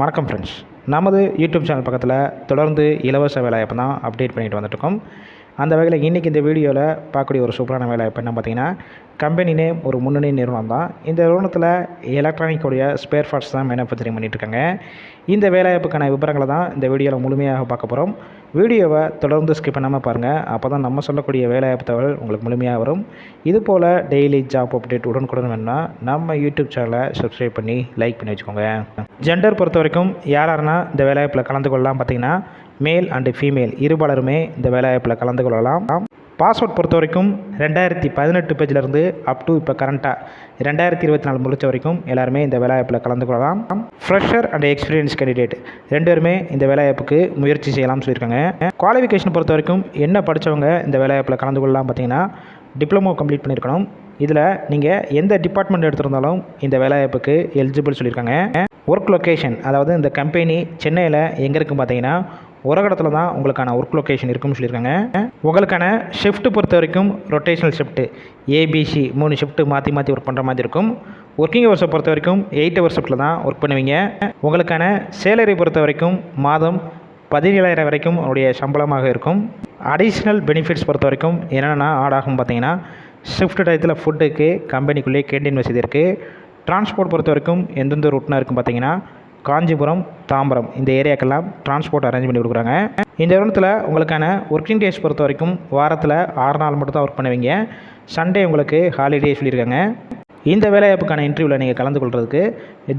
வணக்கம் ஃப்ரெண்ட்ஸ் நமது YouTube channel பக்கத்தில் தொடர்ந்து இலவச வேலைவாய்ப்பு தான் அப்டேட் பண்ணிட்டு வந்துட்டுருக்கோம். அந்த வகையில் இன்றைக்கி இந்த வீடியோவில் பார்க்கக்கூடிய ஒரு சூப்பரான வேலைவாய்ப்பு என்ன பார்த்தீங்கன்னா கம்பெனி நேம் ஒரு முன்னணி நிறுவனம் தான். இந்த நிறுவனத்தில் எலக்ட்ரானிக்குடைய ஸ்பேர் பார்ட்ஸ் தான் மேனுஃபேக்சரிங் பண்ணிகிட்ருக்காங்க இந்த வேலைவாய்ப்புக்கான விவரங்களை தான் இந்த வீடியோவில் முழுமையாக பார்க்க போகிறோம் வீடியோவை தொடர்ந்து ஸ்கிப் பண்ணாமல் பாருங்கள் அப்போ தான் நம்ம சொல்லக்கூடிய வேலைவாய்ப்பு தகவல் உங்களுக்கு முழுமையாக வரும். இது போல் டெய்லி ஜாப் அப்டேட் உடனுக்குடன் வேணும்னா நம்ம யூடியூப் சேனலை சப்ஸ்கிரைப் பண்ணி லைக் பண்ணி வச்சுக்கோங்க. ஜெண்டர் பொறுத்த வரைக்கும் யார் யாருன்னா இந்த வேலைவாய்ப்பில் கலந்து கொள்ளலாம் பார்த்தீங்கன்னா மேல் அண்டு ஃபீமேல் இருபாலருமே இந்த வேலைவாய்ப்பில் கலந்து கொள்ளலாம். பாஸ்வேர்ட் பொறுத்த வரைக்கும் ரெண்டாயிரத்தி பதினெட்டு பேஜிலேருந்து அப் டு இப்போ கரண்ட்டாக ரெண்டாயிரத்தி இருபத்தி நாலு முடிச்ச வரைக்கும் எல்லாருமே இந்த வேலைவாய்ப்பில் கலந்து கொள்ளலாம். ஃப்ரெஷர் அண்ட் எக்ஸ்பீரியன்ஸ் கேண்டிடேட் ரெண்டு பேருமே இந்த வேலைவாய்ப்புக்கு முயற்சி செய்யலாம்னு சொல்லியிருக்காங்க. குவாலிஃபிகேஷன் பொறுத்த வரைக்கும் என்ன படித்தவங்க இந்த வேலைவாய்ப்பில் கலந்து கொள்ளலாம் பார்த்தீங்கன்னா டிப்ளமோ கம்ப்ளீட் பண்ணியிருக்கணும். இதில் நீங்கள் எந்த டிபார்ட்மெண்ட் எடுத்திருந்தாலும் இந்த வேலைவாய்ப்புக்கு எலிஜிபிள் சொல்லியிருக்காங்க. ஒர்க் லொக்கேஷன் அதாவது இந்த கம்பெனி சென்னையில் எங்கே இருக்குன்னு பார்த்தீங்கன்னா உரகடத்தில் தான் உங்களுக்கான ஒர்க் லொக்கேஷன் இருக்கும்னு சொல்லியிருக்காங்க. உங்களுக்கான ஷிஃப்ட்டு பொறுத்த வரைக்கும் ரொட்டேஷனல் ஷிஃப்ட்டு ஏபிசி மூணு ஷிஃப்ட்டு மாற்றி மாற்றி ஒர்க் பண்ணுற மாதிரி இருக்கும். ஒர்க்கிங் ஹவர்ஸை பொறுத்த வரைக்கும் எயிட் ஹவர்ஸ் ஷிஃப்ட்டில் தான் ஒர்க் பண்ணுவீங்க. உங்களுக்கான சேலரி பொறுத்த வரைக்கும் மாதம் பதினேழாயிரம் வரைக்கும் உங்களுடைய சம்பளமாக இருக்கும். அடிஷ்னல் பெனிஃபிட்ஸ் பொறுத்த வரைக்கும் என்னென்னா ஆட் ஆகும் பார்த்தீங்கன்னா ஷிஃப்ட் டயத்தில் ஃபுட்டுக்கு கம்பெனிக்குள்ளேயே கேண்டீன் வசதி இருக்குது டிரான்ஸ்போர்ட் பொறுத்த வரைக்கும் எந்தெந்த ரூட்னா இருக்கும் பார்த்தீங்கன்னா காஞ்சிபுரம் தாம்பரம் இந்த ஏரியாக்கெல்லாம் டிரான்ஸ்போர்ட் அரேஞ்ச் பண்ணி கொடுக்குறாங்க. இந்த நிறுவனத்தில் உங்களுக்கான ஒர்க்கிங் டேஸ் பொறுத்த வரைக்கும் வாரத்தில் ஆறு நாள் மட்டும் தான் ஒர்க் பண்ணுவீங்க. சண்டே உங்களுக்கு ஹாலிடே சொல்லியிருக்காங்க. இந்த வேலைவாய்ப்புக்கான இன்டர்வியூவில் நீங்கள் கலந்து கொள்கிறதுக்கு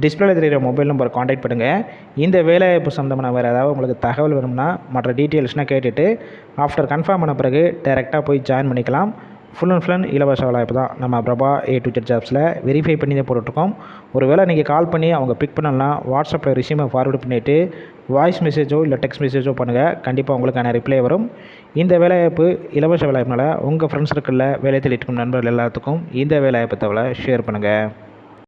டிஸ்பிளேல தெரிகிற மொபைல் நம்பர் காண்டாக்ட் பண்ணுங்கள் இந்த வேலைவாய்ப்பு சம்மந்தமான வேறு ஏதாவது உங்களுக்கு தகவல் வேணும்னா மற்ற டீட்டெயில்ஸ்னால் கேட்டுட்டு ஆஃப்டர் கன்ஃபார்ம் பண்ண பிறகு டேரெக்டாக போய் ஜாயின் பண்ணிக்கலாம். ஃபுல் அண்ட் ஃபுல் அண்ட் இலவச வேலைவாய்ப்பு தான். நம்ம பிரபா ஏ டு ஜெட் ஜாப்ஸில் வெரிஃபை பண்ணி தான் போட்டுட்ருக்கோம். ஒரு வேளை நீங்கள் கால் பண்ணி அவங்க பிக் பண்ணலாம் வாட்ஸ்அப்பில் ரிசீமை ஃபார்வர்டு பண்ணிவிட்டு வாய்ஸ் மெசேஜோ இல்லை டெக்ஸ்ட் மெசேஜோ பண்ணுங்கள் கண்டிப்பாக உங்களுக்கான ரிப்ளை வரும். இந்த வேலைவாய்ப்பு இலவச வேலைவாய்ப்புனால உங்கள் ஃப்ரெண்ட்ஸ் சர்க்கிளில் வேலை தேடிட்டு இருக்கும் நண்பர்கள் எல்லாத்துக்கும் இந்த வேலைவாய்ப்பு தவிர ஷேர் பண்ணுங்கள்